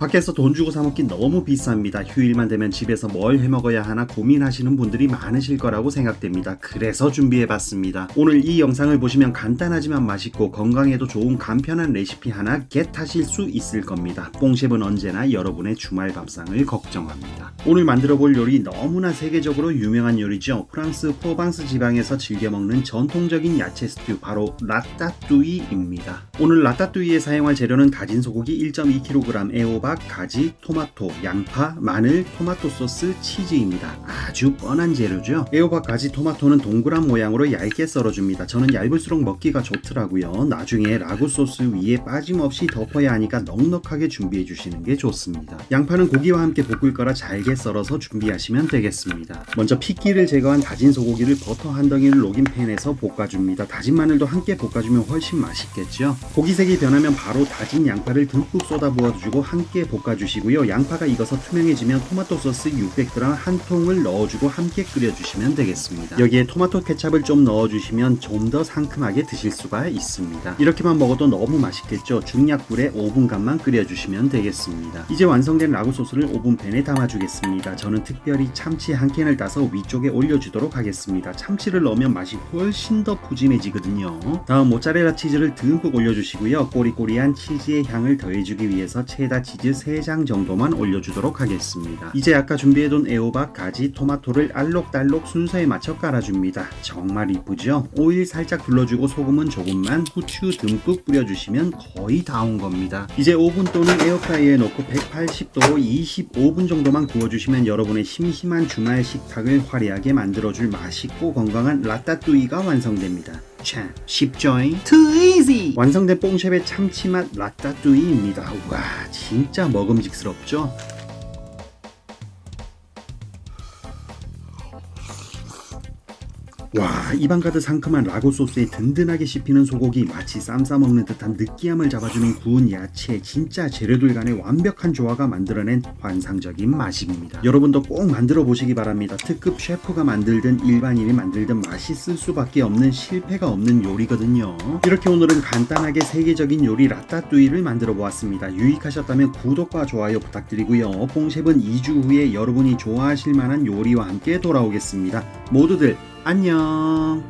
밖에서 돈 주고 사 먹기 너무 비쌉니다. 휴일만 되면 집에서 뭘 해 먹어야 하나 고민하시는 분들이 많으실 거라고 생각됩니다. 그래서 준비해 봤습니다. 오늘 이 영상을 보시면 간단하지만 맛있고 건강에도 좋은 간편한 레시피 하나 겟하실 수 있을 겁니다. 뽕셰프는 언제나 여러분의 주말 밥상을 걱정합니다. 오늘 만들어 볼 요리 너무나 세계적으로 유명한 요리죠. 프랑스 포방스 지방에서 즐겨 먹는 전통적인 야채 스튜 바로 라따뚜이입니다. 오늘 라따뚜이에 사용할 재료는 다진 소고기 1.2kg, 애호박, 가지, 토마토, 양파, 마늘, 토마토 소스, 치즈입니다. 아주 뻔한 재료죠. 애호박, 가지, 토마토는 동그란 모양으로 얇게 썰어줍니다. 저는 얇을수록 먹기가 좋더라고요. 나중에 라구 소스 위에 빠짐없이 덮어야 하니까 넉넉하게 준비해 주시는 게 좋습니다. 양파는 고기와 함께 볶을 거라 잘게 썰어서 준비하시면 되겠습니다. 먼저 핏기를 제거한 다진 소고기를 버터 한 덩이를 녹인 팬에서 볶아줍니다. 다진 마늘도 함께 볶아주면 훨씬 맛있겠죠. 고기색이 변하면 바로 다진 양파를 듬뿍 쏟아 부어주고 함께 볶아주시고요. 양파가 익어서 투명해지면 토마토 소스 600g 한 통을 넣어주고 함께 끓여주시면 되겠습니다. 여기에 토마토 케찹을 좀 넣어주시면 좀 더 상큼하게 드실 수가 있습니다. 이렇게만 먹어도 너무 맛있겠죠. 중약불에 5분간만 끓여주시면 되겠습니다. 이제 완성된 라구 소스를 오븐팬에 담아주겠습니다. 저는 특별히 참치 한 캔을 따서 위쪽에 올려주도록 하겠습니다. 참치를 넣으면 맛이 훨씬 더 푸짐해지거든요. 다음 모짜렐라 치즈를 듬뿍 올려주시고요. 꼬리꼬리한 치즈의 향을 더해주기 위해서 체다 치즈 3장 정도만 올려주도록 하겠습니다. 이제 아까 준비해둔 애호박, 가지, 토마토를 알록달록 순서에 맞춰 깔아줍니다. 정말 이쁘죠? 오일 살짝 둘러주고 소금은 조금만, 후추 듬뿍 뿌려주시면 거의 다 온 겁니다. 이제 오븐 또는 에어프라이어에 넣고 180도로 25분 정도만 구워주시면 여러분의 심심한 주말 식탁을 화려하게 만들어줄 맛있고 건강한 라따뚜이가 완성됩니다. 참 쉽죠잉? Too easy! 완성된 뽕셰프의 참치맛 라따뚜이입니다. 와 진짜 먹음직스럽죠? 와 가득 상큼한 라고 소스에 든든하게 씹히는 소고기 마치 쌈 싸먹는 듯한 느끼함을 잡아주는 구운 야채 진짜 재료들 간의 완벽한 조화가 만들어낸 환상적인 맛입니다. 여러분도 꼭 만들어 보시기 바랍니다. 특급 셰프가 만들든 일반인이 만들든 맛있을 수밖에 없는 실패가 없는 요리거든요. 이렇게 오늘은 간단하게 세계적인 요리 라따뚜이를 만들어 보았습니다. 유익하셨다면 구독과 좋아요 부탁드리고요. 뽕셰프는 2주 후에 여러분이 좋아하실 만한 요리와 함께 돌아오겠습니다. 모두들 안녕